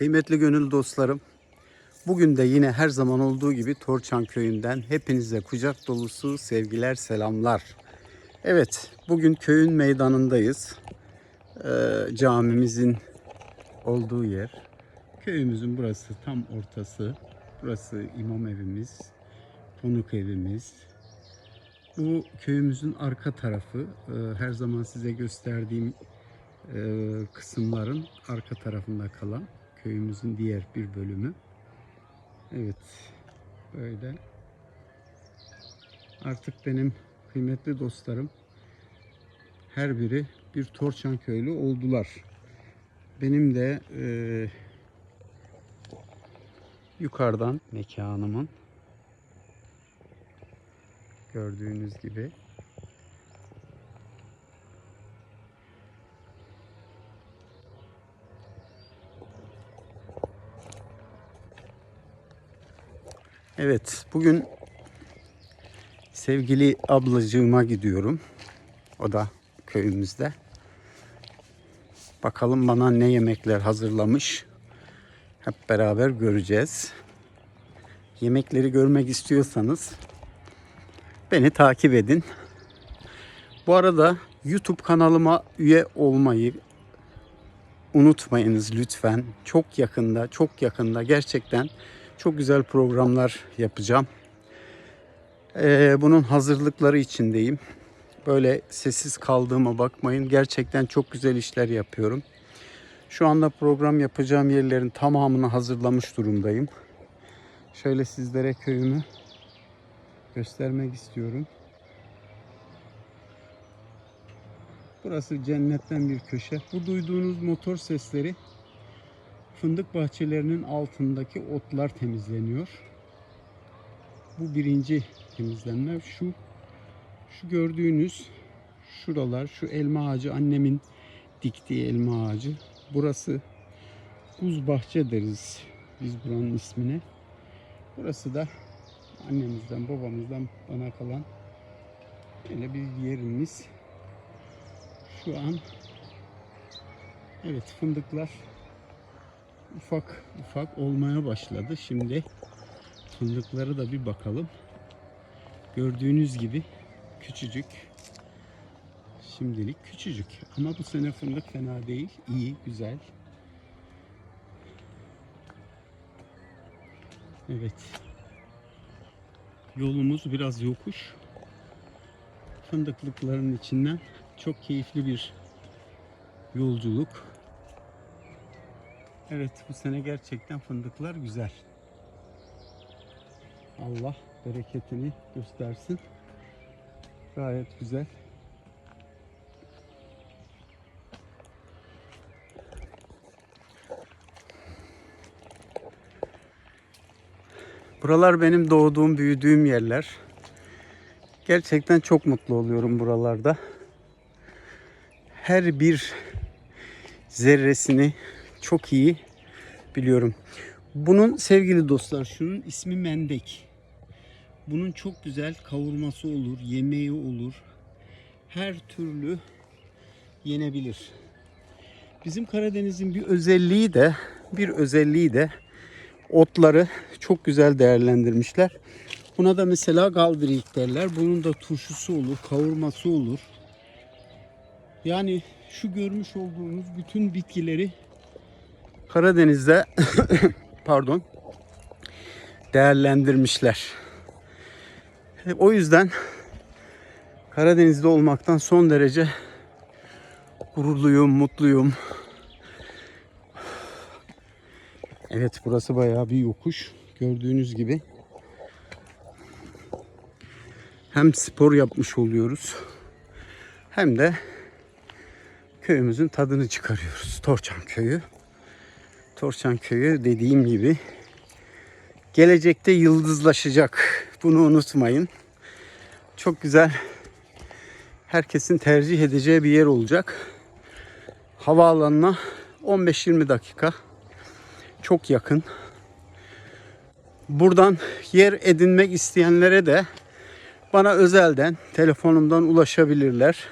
Kıymetli gönül dostlarım, bugün de yine her zaman olduğu gibi Torçan köyünden hepinize kucak dolusu sevgiler, selamlar. Evet, bugün köyün meydanındayız. Ee, camimizin olduğu yer. Köyümüzün burası tam ortası. Burası imam evimiz, konuk evimiz. Bu köyümüzün arka tarafı. Ee, her zaman size gösterdiğim e, kısımların arka tarafında kalan köyümüzün diğer bir bölümü. Evet, böyle. Artık benim kıymetli dostlarım her biri bir Torçan köylü oldular. Benim de e, yukarıdan mekanımın gördüğünüz gibi Evet, bugün sevgili ablacığıma gidiyorum. O da köyümüzde. Bakalım bana ne yemekler hazırlamış. Hep beraber göreceğiz. Yemekleri görmek istiyorsanız beni takip edin. Bu arada YouTube kanalıma üye olmayı unutmayınız lütfen. Çok yakında, çok yakında gerçekten çok güzel programlar yapacağım. Ee, bunun hazırlıkları içindeyim. Böyle sessiz kaldığıma bakmayın. Gerçekten çok güzel işler yapıyorum. Şu anda program yapacağım yerlerin tamamını hazırlamış durumdayım. Şöyle sizlere köyümü göstermek istiyorum. Burası cennetten bir köşe. Bu duyduğunuz motor sesleri fındık bahçelerinin altındaki otlar temizleniyor. Bu birinci temizlenme. Şu şu gördüğünüz şuralar, şu elma ağacı annemin diktiği elma ağacı. Burası buz bahçe deriz biz buranın ismine. Burası da annemizden, babamızdan bana kalan böyle bir yerimiz. Şu an evet fındıklar ufak ufak olmaya başladı. Şimdi fındıkları da bir bakalım. Gördüğünüz gibi küçücük. Şimdilik küçücük. Ama bu sene fındık fena değil. İyi, güzel. Evet. Yolumuz biraz yokuş. Fındıklıkların içinden çok keyifli bir yolculuk. Evet bu sene gerçekten fındıklar güzel. Allah bereketini göstersin. Gayet güzel. Buralar benim doğduğum, büyüdüğüm yerler. Gerçekten çok mutlu oluyorum buralarda. Her bir zerresini çok iyi biliyorum. Bunun sevgili dostlar şunun ismi mendek. Bunun çok güzel kavurması olur, yemeği olur. Her türlü yenebilir. Bizim Karadeniz'in bir özelliği de bir özelliği de otları çok güzel değerlendirmişler. Buna da mesela galdirik derler. Bunun da turşusu olur, kavurması olur. Yani şu görmüş olduğunuz bütün bitkileri Karadeniz'de pardon değerlendirmişler. O yüzden Karadeniz'de olmaktan son derece gururluyum, mutluyum. Evet burası bayağı bir yokuş. Gördüğünüz gibi. Hem spor yapmış oluyoruz. Hem de köyümüzün tadını çıkarıyoruz. Torçan köyü. Torçan köyü dediğim gibi gelecekte yıldızlaşacak. Bunu unutmayın. Çok güzel herkesin tercih edeceği bir yer olacak. Havaalanına 15-20 dakika çok yakın. Buradan yer edinmek isteyenlere de bana özelden telefonumdan ulaşabilirler.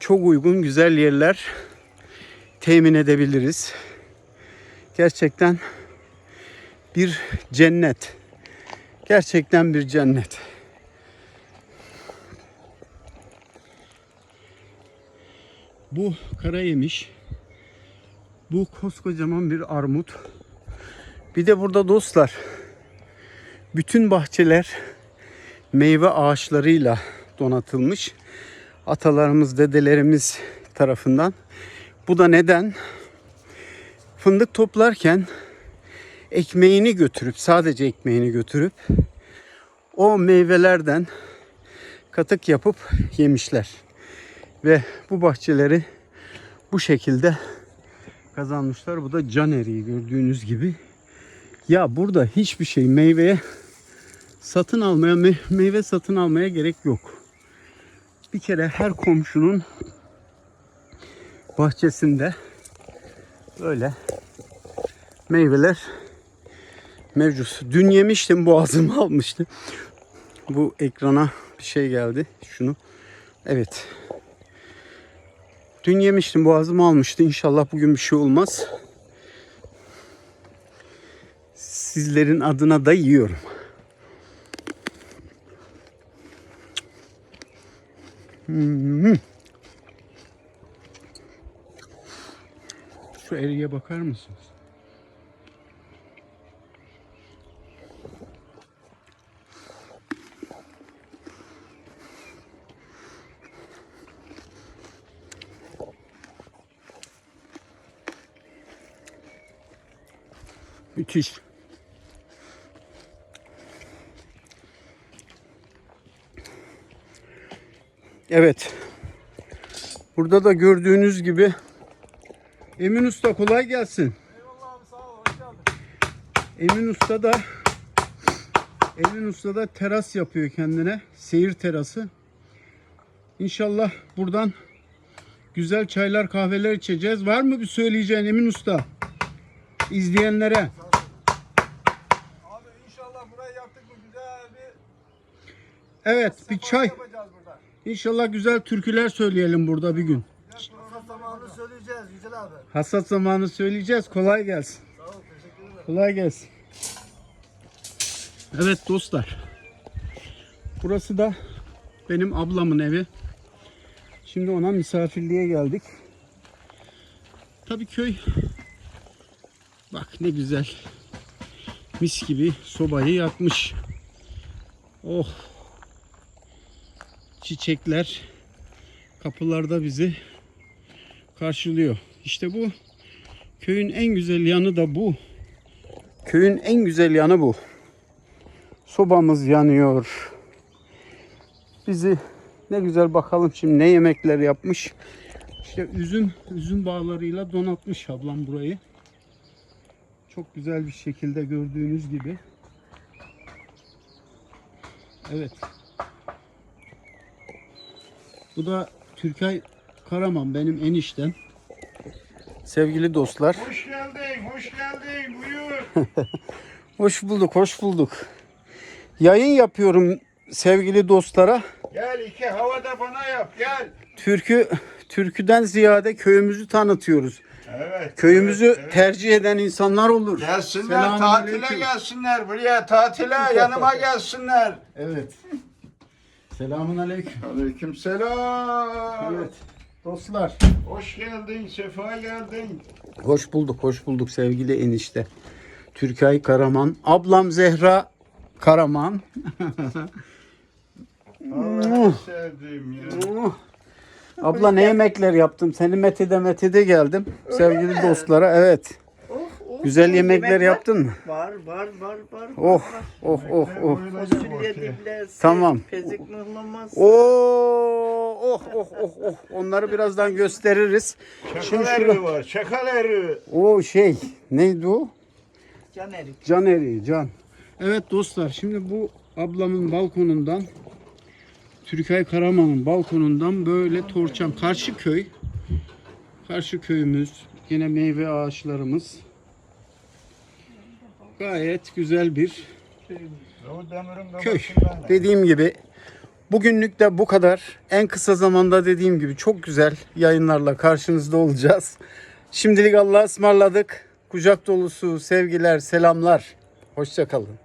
Çok uygun güzel yerler temin edebiliriz. Gerçekten bir cennet. Gerçekten bir cennet. Bu kara yemiş. Bu koskocaman bir armut. Bir de burada dostlar bütün bahçeler meyve ağaçlarıyla donatılmış. Atalarımız, dedelerimiz tarafından. Bu da neden? Fındık toplarken ekmeğini götürüp sadece ekmeğini götürüp o meyvelerden katık yapıp yemişler. Ve bu bahçeleri bu şekilde kazanmışlar. Bu da can eriği gördüğünüz gibi. Ya burada hiçbir şey meyveye satın almaya me- meyve satın almaya gerek yok. Bir kere her komşunun bahçesinde böyle meyveler mevcut. Dün yemiştim boğazımı almıştı. Bu ekrana bir şey geldi. Şunu. Evet. Dün yemiştim boğazımı almıştı. İnşallah bugün bir şey olmaz. Sizlerin adına da yiyorum. Hmm. Şu eriye bakar mısınız? Müthiş. Evet. Burada da gördüğünüz gibi Emin Usta kolay gelsin. Eyvallah abi sağ ol. Hoş geldin. Emin Usta da Emin Usta da teras yapıyor kendine. Seyir terası. İnşallah buradan güzel çaylar kahveler içeceğiz. Var mı bir söyleyeceğin Emin Usta? İzleyenlere. Abi inşallah burayı yaptık mı güzel bir Evet bir çay. İnşallah güzel türküler söyleyelim burada bir gün. Program zamanını söyleyeceğiz Yücel abi. Hasat zamanı söyleyeceğiz. Kolay gelsin. Sağ ol teşekkür ederim. Kolay gelsin. Evet dostlar. Burası da benim ablamın evi. Şimdi ona misafirliğe geldik. Tabii köy bak ne güzel mis gibi sobayı yakmış. Oh. Çiçekler kapılarda bizi karşılıyor. İşte bu köyün en güzel yanı da bu. Köyün en güzel yanı bu. Sobamız yanıyor. Bizi ne güzel bakalım şimdi ne yemekler yapmış. İşte üzüm, üzüm bağlarıyla donatmış ablam burayı. Çok güzel bir şekilde gördüğünüz gibi. Evet. Bu da Türkay Karaman benim eniştem. Sevgili dostlar. Hoş geldin, hoş geldin. Buyur. Hoş bulduk, hoş bulduk. Yayın yapıyorum sevgili dostlara. Gel iki havada bana yap gel. Türkü türküden ziyade köyümüzü tanıtıyoruz. Evet. Köyümüzü evet, evet. tercih eden insanlar olur. Gelsinler Selamünaleyküm. tatile gelsinler buraya tatile yanıma gelsinler. Evet. Selamun aleyküm. Aleyküm selam. Evet. Dostlar. Hoş geldin, sefa geldin. Hoş bulduk, hoş bulduk sevgili enişte. Türkay Karaman. Ablam Zehra Karaman. Allah sevdim ya. Abla ne yemekler yaptım? Seni Mete'de Mete'de geldim. sevgili dostlara. Evet. Güzel yemekler yemek var. yaptın mı? Var var var var. Oh, oh, oh, oh. Fasulye diblesi, Tamam. pezik mıhlaması. Oo, oh, oh, oh, oh. Onları birazdan gösteririz. Şimdi Çakal şurada. eriği var, çakal eriği. O şey, neydi o? Can erik. Can eriği, can. Evet dostlar, şimdi bu ablamın balkonundan, Türkay Karaman'ın balkonundan böyle Torçam, karşı köy. Karşı köyümüz, yine meyve ağaçlarımız. Gayet güzel bir köy. Dediğim gibi bugünlük de bu kadar. En kısa zamanda dediğim gibi çok güzel yayınlarla karşınızda olacağız. Şimdilik Allah'a ısmarladık. kucak dolusu sevgiler, selamlar. Hoşçakalın.